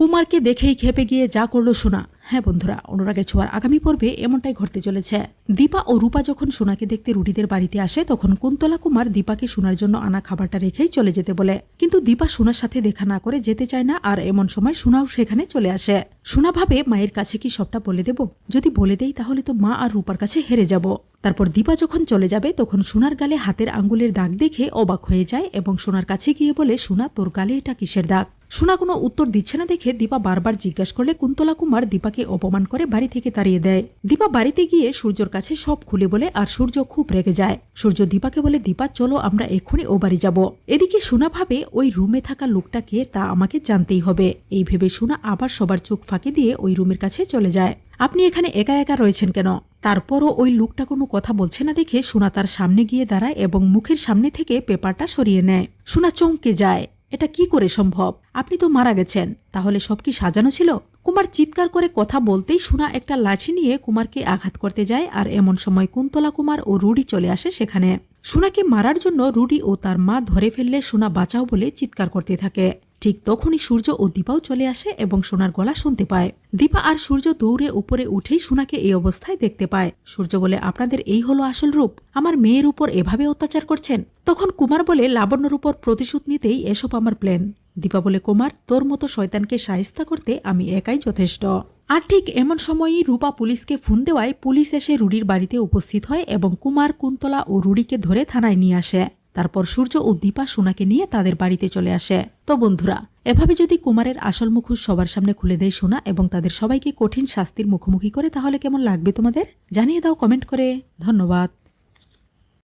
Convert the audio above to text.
কুমারকে দেখেই খেপে গিয়ে যা করল সোনা। হ্যাঁ বন্ধুরা, অনুরাগের ছোঁয়ার আগামী পর্বে এমনটাই ঘটতে চলেছে। দীপা ও রূপা যখন সোনাকে দেখতে রুডিদের বাড়িতে আসে, তখন কুন্তলা কুমার দীপাকে সোনার জন্য আনা খাবারটা রেখেই চলে যেতে বলে। কিন্তু দীপা সোনার সাথে দেখা না করে যেতে চায় না, আর এমন সময় সোনাও সেখানে চলে আসে। সোনা ভাবে, মায়ের কাছে কি সবটা বলে দেব? যদি বলে দেই তাহলে তো মা আর রূপার কাছে হেরে যাব। তারপর দীপা যখন চলে যাবে, তখন সোনার গালে হাতের আঙ্গুলের দাগ দেখে অবাক হয়ে যায় এবং সোনার কাছে গিয়ে বলে, সোনা, তোর গালে এটা কিসের দাগ? সোনা কোনো উত্তর দিচ্ছে না দেখে দীপা বারবার জিজ্ঞাসা করলে কুন্তলা কুমার দীপাকে অপমান করে বাড়ি থেকে তাড়িয়ে দেয়। দীপা বাড়িতে গিয়ে সূর্যর কাছে সব খুলে বলে, আর সূর্য খুব রেগে যায়। সূর্য দীপাকে বলে, দীপা, চলো আমরা এক্ষুনি ও বাড়ি যাব। এদিকে সোনা ভাবে ওই রুমে থাকা লোকটাকে তা আমাকে জানতেই হবে। এই ভেবে সোনা আবার সবার চোখ ফাঁকি দিয়ে ওই রুমের কাছে চলে যায়। আপনি এখানে একা একা রয়েছেন কেন? তারপরও ওই লোকটা কোনো কথা বলছে না দেখে সোনা তার সামনে গিয়ে দাঁড়ায় এবং মুখের সামনে থেকে পেপারটা সরিয়ে নেয়। সোনা চমকে যায়। এটা কি করে সম্ভব? আপনি তো মারা গেছেন। তাহলে সব কি সাজানো ছিল? কুমার চিৎকার করে কথা বলতেই সোনা একটা লাঠি নিয়ে কুমারকে আঘাত করতে যায় আর এমন সময় কুন্তলা কুমার ও রুডি চলে আসে সেখানে। সোনাকে মারার জন্য রুডি ও তার মা ধরে ফেললে সোনা বাঁচাও বলে চিৎকার করতে থাকে। ঠিক তখনই সূর্য ও দীপাও চলে আসে এবং সোনার গলা শুনতে পায়। দীপা আর সূর্য দৌড়ে উপরে উঠেই সোনাকে এই অবস্থায় দেখতে পায়। সূর্য বলে, আপনাদের এই হলো আসল রূপ। আমার মেয়ের উপর এভাবে অত্যাচার করছেন? তখন কুমার বলে, লাবণ্যর উপর প্রতিশোধ নিতেই এসব আমার প্ল্যান দীপা বলে, কুমার, তোর মতো শয়তানকে সাহিস্তা করতে আমি একাই যথেষ্ট। আর ঠিক এমন সময়ই রূপা পুলিশকে ফোন দেওয়ায় পুলিশ এসে রুডির বাড়িতে উপস্থিত হয় এবং কুমার, কুন্তলা ও রুডিকে ধরে থানায় নিয়ে আসে। তারপর সূর্য ও দীপা সোনাকে নিয়ে তাদের বাড়িতে চলে আসে। তো বন্ধুরা, এভাবে যদি কুমারের আসল মুখোশ সবার সামনে খুলে দেয় সোনা এবং তাদের সবাইকে কঠিন শাস্তির মুখোমুখি করে, তাহলে কেমন লাগবে তোমাদের? জানিয়ে দাও কমেন্ট করে। ধন্যবাদ।